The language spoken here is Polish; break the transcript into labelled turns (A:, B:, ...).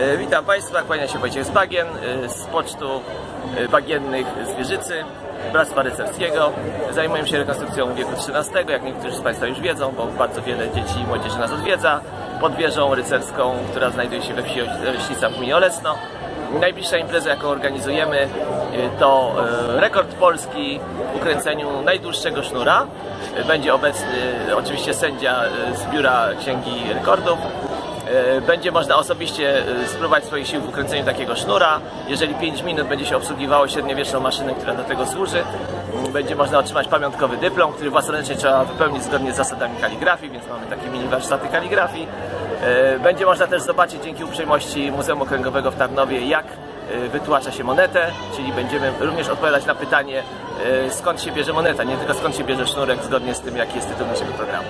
A: E, Witam Państwa, kłania się Wojciech Bagien e, z pocztu e, bagiennych z Wieżycy, Bractwa Rycerskiego. Zajmuję się rekonstrukcją wieku XIII, jak niektórzy z Państwa już wiedzą, bo bardzo wiele dzieci i młodzieży nas odwiedza, pod wieżą rycerską, która znajduje się we wsi Leśnica w gminie Olesno. Najbliższa impreza, jaką organizujemy, to rekord Polski w ukręceniu najdłuższego sznura. Będzie obecny oczywiście sędzia z Biura Księgi Rekordów. E, Będzie można osobiście e, spróbować swoich sił w ukręceniu takiego sznura. Jeżeli 5 minut będzie się obsługiwało średniowieczną maszynę, która do tego służy, będzie można otrzymać pamiątkowy dyplom, który własnoręcznie trzeba wypełnić zgodnie z zasadami kaligrafii, więc mamy takie mini warsztaty kaligrafii. E, Będzie można też zobaczyć dzięki uprzejmości Muzeum Okręgowego w Tarnowie, jak wytłacza się monetę, czyli będziemy również odpowiadać na pytanie, skąd się bierze moneta, nie tylko skąd się bierze sznurek, zgodnie z tym, jaki jest tytuł naszego programu.